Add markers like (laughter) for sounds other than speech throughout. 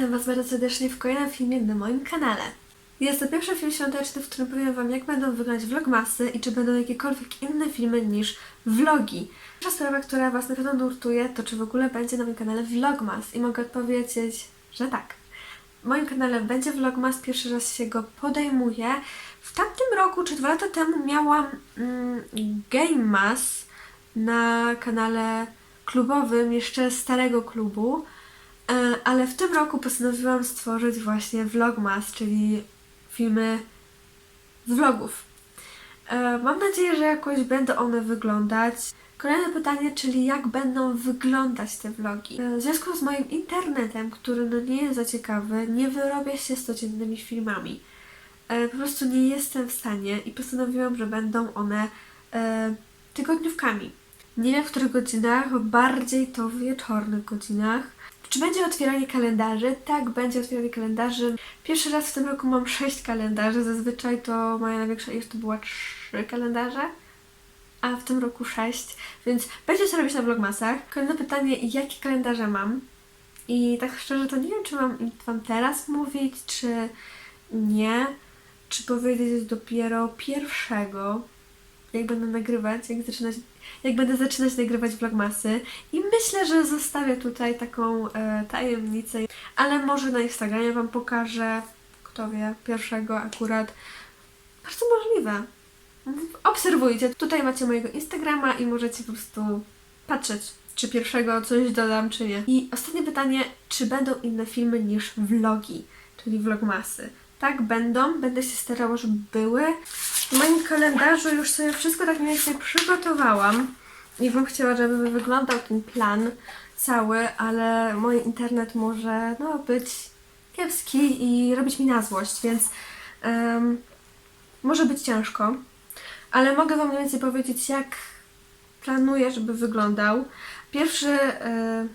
Witam Was bardzo serdecznie w kolejnym filmie na moim kanale. Jest to pierwszy film świąteczny, w którym powiem Wam, jak będą wyglądać vlogmasy i czy będą jakiekolwiek inne filmy niż vlogi. Pierwsza sprawa, która Was na pewno nurtuje, to czy w ogóle będzie na moim kanale vlogmas i mogę odpowiedzieć, że tak. W moim kanale będzie vlogmas, pierwszy raz się go podejmuję. W tamtym roku, czy dwa lata temu miałam mm, Game Mass na kanale klubowym, jeszcze starego klubu. E, Ale w tym roku postanowiłam stworzyć właśnie Vlogmas, czyli filmy z vlogów. E, Mam nadzieję, że jakoś będą one wyglądać. Kolejne pytanie, czyli jak będą wyglądać te vlogi. E, W związku z moim internetem, który no nie jest za ciekawy, nie wyrobię się z codziennymi filmami. Po prostu nie jestem w stanie i postanowiłam, że będą one tygodniówkami. Nie wiem w których godzinach, bardziej to w wieczornych godzinach. Czy będzie otwieranie kalendarzy? Tak, będzie otwieranie kalendarzy. Pierwszy raz w tym roku mam sześć kalendarzy. Zazwyczaj to moja największa ilość to była trzy kalendarze, a w tym roku sześć, więc będzie co robić na vlogmasach. Kolejne pytanie, jakie kalendarze mam? I tak szczerze to nie wiem, czy mam Wam teraz mówić, czy nie. Czy powiedzieć dopiero pierwszego, jak będę nagrywać, jak, zaczynać, jak będę zaczynać nagrywać vlogmasy. I myślę, że zostawię tutaj taką e, tajemnicę, ale może na Instagramie Wam pokażę, kto wie, pierwszego akurat. Bardzo możliwe. Obserwujcie. Tutaj macie mojego Instagrama i możecie po prostu patrzeć, czy pierwszego coś dodam, czy nie. I ostatnie pytanie, czy będą inne filmy niż vlogi, czyli vlogmasy? Tak, będą. Będę się starała, żeby były. W moim kalendarzu już sobie wszystko tak mniej więcej przygotowałam i bym chciała, żeby wyglądał ten plan cały, ale mój internet może no, być kiepski i robić mi na złość, więc em, może być ciężko. Ale mogę Wam mniej więcej powiedzieć, jak planuję, żeby wyglądał. Pierwszy, e,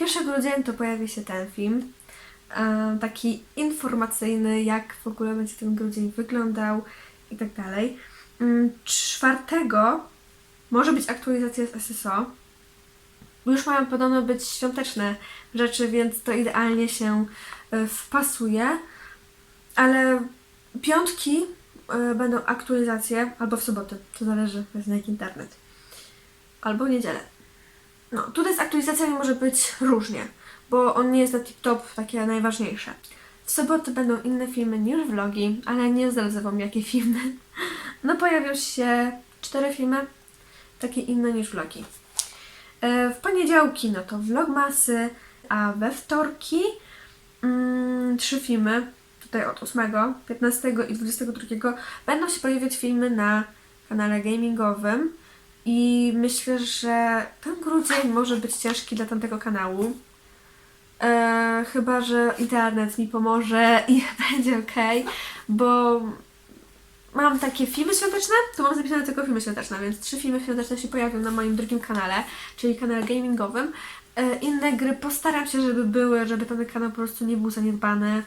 1 grudnia to pojawi się ten film. E, taki informacyjny, jak w ogóle będzie ten grudzień wyglądał i tak dalej. Mm, Czwartego może być aktualizacja z SSO. Już mają podobno być świąteczne rzeczy, więc to idealnie się e, wpasuje. Ale piątki e, będą aktualizacje, albo w soboty, to zależy na jaki internet. Albo w niedzielę. No, tutaj z aktualizacjami może być różnie, bo on nie jest na tip-top takie najważniejsze. W soboty będą inne filmy niż vlogi, ale nie zdradzę Wam jakie filmy. (laughs) No pojawią się cztery filmy, takie inne niż vlogi. E, W poniedziałki no to vlogmasy, a we wtorki mm, trzy filmy, tutaj od 8, 15 i 22 będą się pojawiać filmy na kanale gamingowym i myślę, że ten grudzień może być ciężki dla tamtego kanału. E, chyba, że internet mi pomoże (laughs) i będzie ok, bo mam takie filmy świąteczne, to mam zapisane tylko filmy świąteczne, więc trzy filmy świąteczne się pojawią na moim drugim kanale, czyli kanale gamingowym. E, inne gry postaram się, żeby były, żeby ten kanał po prostu nie był zaniedbany,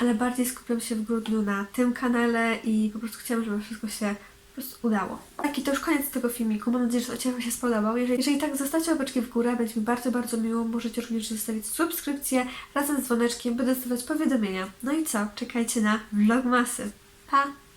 ale bardziej skupiam się w grudniu na tym kanale i po prostu chciałam, żeby wszystko się prostu udało. Taki to już koniec tego filmiku. Mam nadzieję, że odcinek Wam się spodobał. Jeżeli, jeżeli tak, zostawcie łapeczki w górę, będzie mi bardzo, bardzo miło. Możecie również zostawić subskrypcję razem z dzwoneczkiem, by dostawać powiadomienia. No i co? Czekajcie na vlogmasy. Pa!